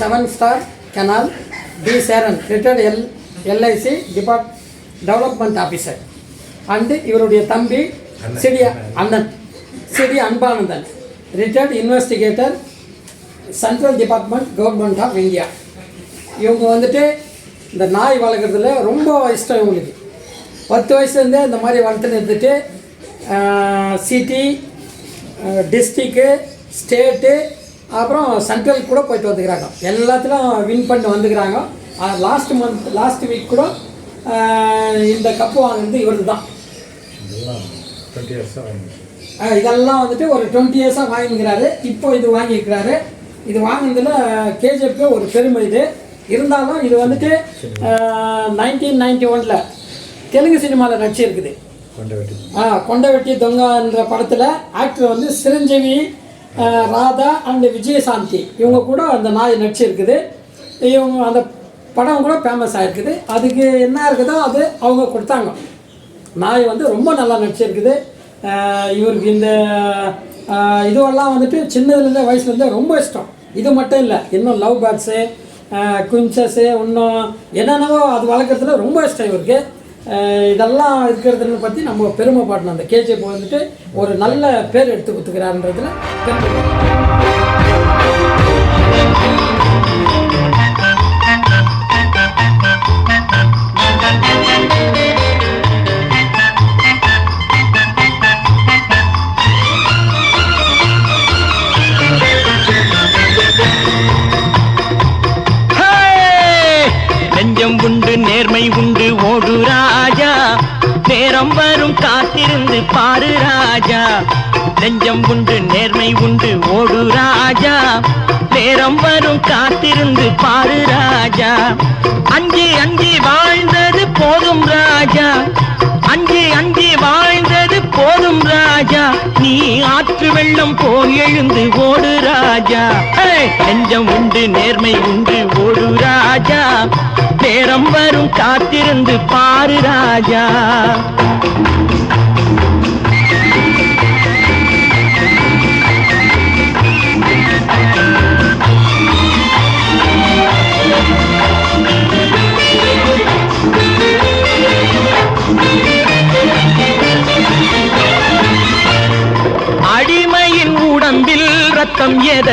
Seven star canal T Cheran retired L LIC depart development officer and இவருடைய தம்பி CD அண்ணன். CD Anbanandhan. Retired investigator central department government of India இவங்க வந்துட்டு இந்த நாய் வளர்க்குறதுல ரொம்ப இஷ்டம் இவங்களுக்கு. பத்து வயசுலேருந்தே இந்த மாதிரி வளர்த்துன்னு இருந்துட்டு சிட்டி டிஸ்ட்ரிக்கு ஸ்டேட்டு அப்புறம் சென்ட்ரல் கூட போயிட்டு வந்துக்கிறாங்க. எல்லாத்துலையும் வின் பண்ணி வந்துக்கிறாங்க. லாஸ்ட் மந்த் லாஸ்ட் வீக் கூட இந்த கப்பு வாங்கினது இவரது தான் இதெல்லாம் வந்துட்டு ஒரு டுவெண்ட்டி இயர்ஸாக வாங்கிக்கிறாரு. இப்போ இது வாங்கியிருக்கிறாரு இது வாங்கினதுல கேஜிஎஃப்க்கு ஒரு பெருமை இது. இருந்தாலும் இது வந்துட்டு நைன்டீன் நைன்டி ஒனில் தெலுங்கு சினிமாவில் நடிச்சிருக்குது. கொண்ட வெட்டி. ஆ கொண்டவெட்டி தொங்கன்ற படத்தில் ஆக்டர் வந்து சிரஞ்சீவி ராதா அண்ட் விஜயசாந்தி. இவங்க கூட அந்த நாய் நடிச்சிருக்குது இவங்க அந்த படம் கூட ஃபேமஸ் ஆகிருக்குது அதுக்கு என்ன இருக்குதோ அது அவங்க கொடுத்தாங்க. நாய் வந்து ரொம்ப நல்லா நடிச்சிருக்குது இவருக்கு இந்த இதுவெல்லாம் வந்துட்டு சின்னதுலேருந்து வயசுலேருந்தே ரொம்ப இஷ்டம். இது மட்டும் இல்லை இன்னும் லவ் பேர்ட்ஸு குயின்சஸ்ஸு இன்னும் என்னென்னவோ அது வளர்க்குறதுல ரொம்ப இஷ்டம் இவருக்கு. இதெல்லாம் இருக்கிறதுன்னு பற்றி நம்ம பெருமைப்படணும் அந்த கேஜிஎஃப் வந்துட்டு ஒரு நல்ல பேர் எடுத்து கொடுத்துக்கிறாருன்றதுல பெருமை. நெஞ்சம் உண்டு நேர்மை உண்டு ஓடு ராஜா. நேரம் வரும் காத்திருந்து பாரு ராஜா. நெஞ்சம் உண்டு நேர்மை உண்டு ஓடு ராஜா. நேரம் வரும் காத்திருந்து பாரு ராஜா. அஞ்சு அஞ்சு வாழ்ந்தது ஆற்று வெள்ளம் போல் எழுந்து ஓடு ராஜா. நெஞ்சம் உண்டு நேர்மை உண்டு ஓடு ராஜா. நேரம் வரும் காத்திருந்து பாரு ராஜா. ரத்தம் எதற்கு